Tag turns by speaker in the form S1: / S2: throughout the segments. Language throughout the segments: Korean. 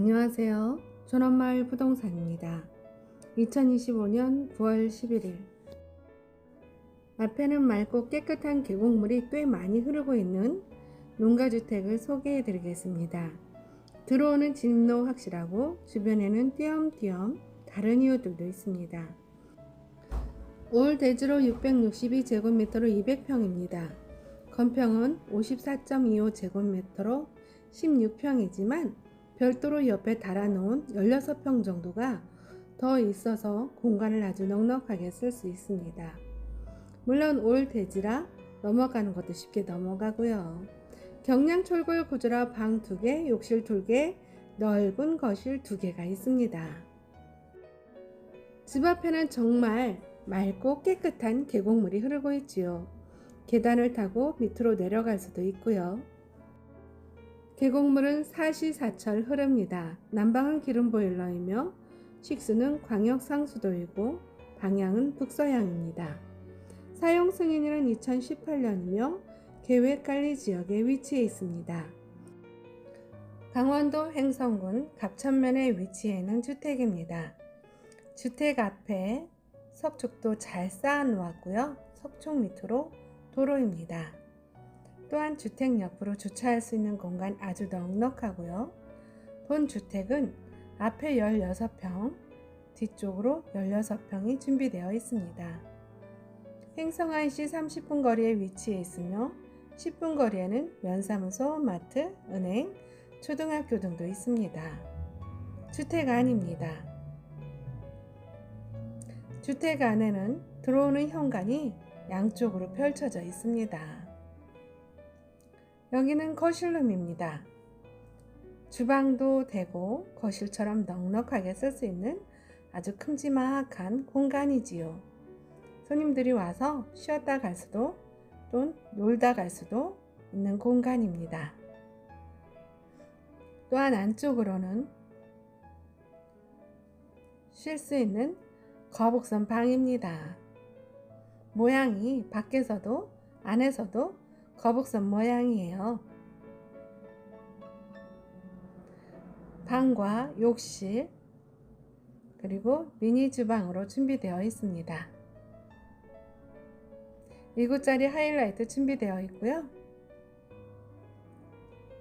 S1: 안녕하세요. 전원마을 부동산입니다. 2025년 9월 11일. 앞에는 맑고 깨끗한 계곡물이 꽤 많이 흐르고 있는 농가주택을 소개해 드리겠습니다. 들어오는 진입로 확실하고 주변에는 띄엄띄엄 다른 이유들도 있습니다. 올 대지로 662제곱미터로 200평입니다. 건평은 54.25제곱미터로 16평이지만 별도로 옆에 달아놓은 16평 정도가 더 있어서 공간을 아주 넉넉하게 쓸 수 있습니다. 물론 올 대지라 넘어가는 것도 쉽게 넘어가고요. 경량 철골 구조라 방 2개, 욕실 2개, 넓은 거실 2개가 있습니다. 집 앞에는 정말 맑고 깨끗한 계곡물이 흐르고 있지요. 계단을 타고 밑으로 내려갈 수도 있고요. 계곡물은 사시사철 흐릅니다. 난방은 기름 보일러이며 식수는 광역 상수도이고 방향은 북서향입니다. 사용 승인일은 2018년이며 계획 관리 지역에 위치해 있습니다. 강원도 횡성군 갑천면에 위치해 있는 주택입니다. 주택 앞에 석축도 잘 쌓아 놓았고요. 석축 밑으로 도로입니다. 또한 주택 옆으로 주차할 수 있는 공간 아주 넉넉하고요. 본 주택은 앞에 16평, 뒤쪽으로 16평이 준비되어 있습니다. 행성안시 30분 거리에 위치해 있으며 10분 거리에는 면사무소, 마트, 은행, 초등학교 등도 있습니다. 주택 안입니다. 주택 안에는 들어오는 현관이 양쪽으로 펼쳐져 있습니다. 여기는 거실룸입니다. 주방도 되고 거실처럼 넉넉하게 쓸 수 있는 아주 큼지막한 공간이지요. 손님들이 와서 쉬었다 갈 수도 또는 놀다 갈 수도 있는 공간입니다. 또한 안쪽으로는 쉴 수 있는 거북선 방입니다. 모양이 밖에서도 안에서도 거북선 모양이에요. 방과 욕실 그리고 미니 주방으로 준비되어 있습니다. 2구짜리 하이라이트 준비되어 있고요.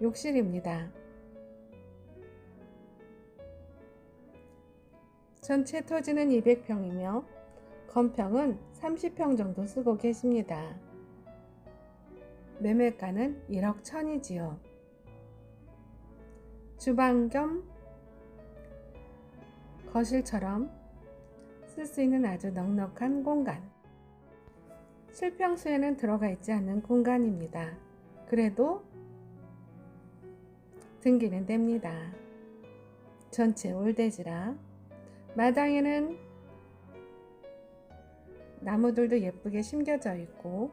S1: 욕실입니다. 전체 토지는 200평이며 건평은 30평 정도 쓰고 계십니다. 매매가는 1억 천이지요. 주방 겸 거실처럼 쓸 수 있는 아주 넉넉한 공간. 실평수에는 들어가 있지 않는 공간입니다. 그래도 등기는 됩니다. 전체 올대지라 마당에는 나무들도 예쁘게 심겨져 있고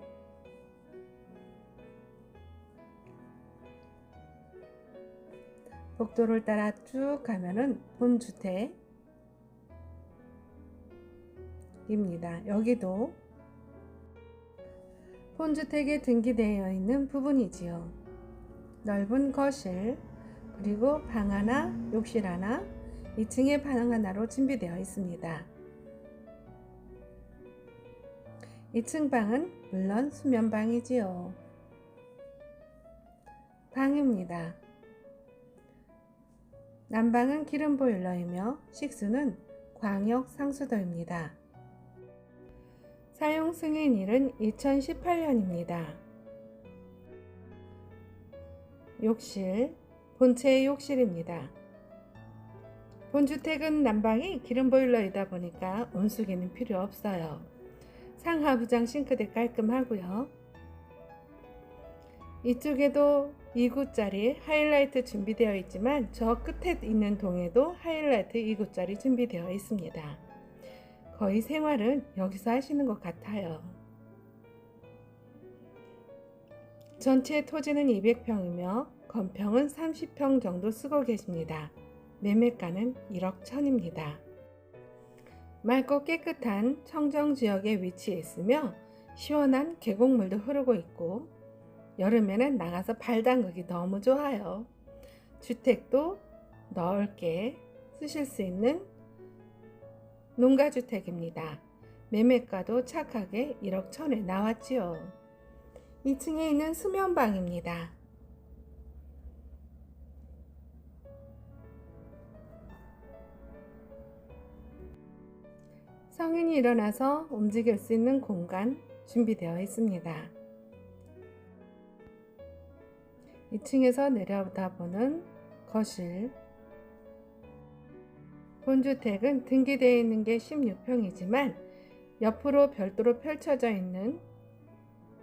S1: 복도를 따라 쭉 가면은 본주택입니다. 여기도 본주택에 등기되어 있는 부분이지요. 넓은 거실, 그리고 방 하나, 욕실 하나, 2층에 방 하나로 준비되어 있습니다. 2층 방은 물론 수면방이지요. 방입니다. 난방은 기름 보일러이며 식수는 광역 상수도입니다. 사용 승인일은 2018년입니다. 욕실, 본체의 욕실입니다. 본주택은 난방이 기름 보일러이다 보니까 온수기는 필요 없어요. 상하부장 싱크대 깔끔하고요. 이쪽에도 2구짜리 하이라이트 준비되어 있지만 저 끝에 있는 동에도 하이라이트 2구짜리 준비되어 있습니다. 거의 생활은 여기서 하시는 것 같아요. 전체 토지는 200평이며 건평은 30평 정도 쓰고 계십니다. 매매가는 1억 천입니다. 맑고 깨끗한 청정 지역에 위치해 있으며 시원한 계곡물도 흐르고 있고 여름에는 나가서 발 담그기 너무 좋아요. 주택도 넓게 쓰실 수 있는 농가주택입니다. 매매가도 착하게 1억 천에 나왔지요. 2층에 있는 수면방입니다. 성인이 일어나서 움직일 수 있는 공간 준비되어 있습니다. 2층에서 내려다보는 거실. 본주택은 등기되어 있는 게 16평이지만 옆으로 별도로 펼쳐져 있는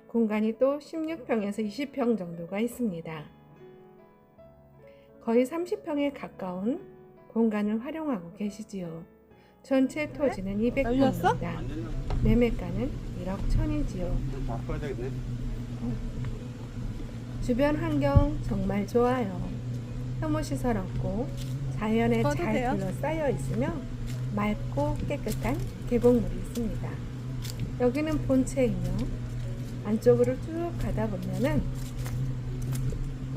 S1: 공간이 또 16평에서 20평 정도가 있습니다. 거의 30평에 가까운 공간을 활용하고 계시지요. 전체 토지는
S2: 열렸어?
S1: 200평입니다. 매매가는 1억 천이지요.
S2: 바꿔야 되겠네.
S1: 주변 환경 정말 좋아요. 혐오시설 없고 자연에 잘
S2: 돼요?
S1: 둘러싸여 있으며 맑고 깨끗한 계곡물이 있습니다. 여기는 본체이며 안쪽으로 쭉 가다 보면은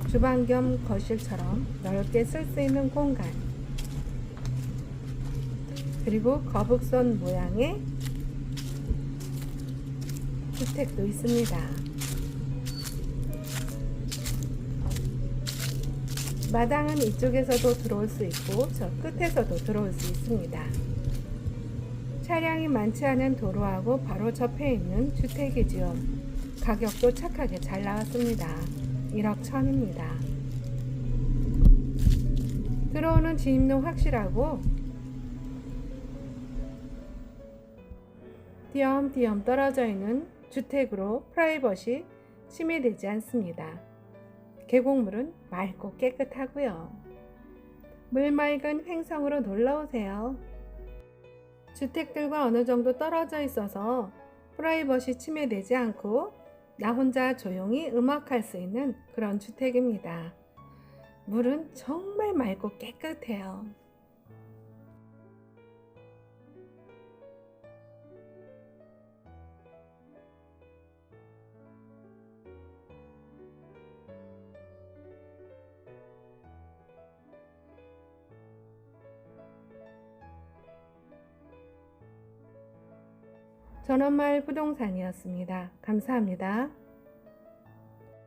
S1: 주방 겸 거실처럼 넓게 쓸 수 있는 공간 그리고 거북선 모양의 주택도 있습니다. 마당은 이쪽에서도 들어올 수 있고 저 끝에서도 들어올 수 있습니다. 차량이 많지 않은 도로하고 바로 접해 있는 주택이지요. 가격도 착하게 잘 나왔습니다. 1억 천입니다. 들어오는 진입로 확실하고 띄엄띄엄 떨어져 있는 주택으로 프라이버시 침해되지 않습니다. 계곡물은 맑고 깨끗하고요. 물 맑은 횡성으로 놀러 오세요. 주택들과 어느 정도 떨어져 있어서 프라이버시 침해되지 않고 나 혼자 조용히 음악할 수 있는 그런 주택입니다. 물은 정말 맑고 깨끗해요. 전원마을 부동산이었습니다. 감사합니다.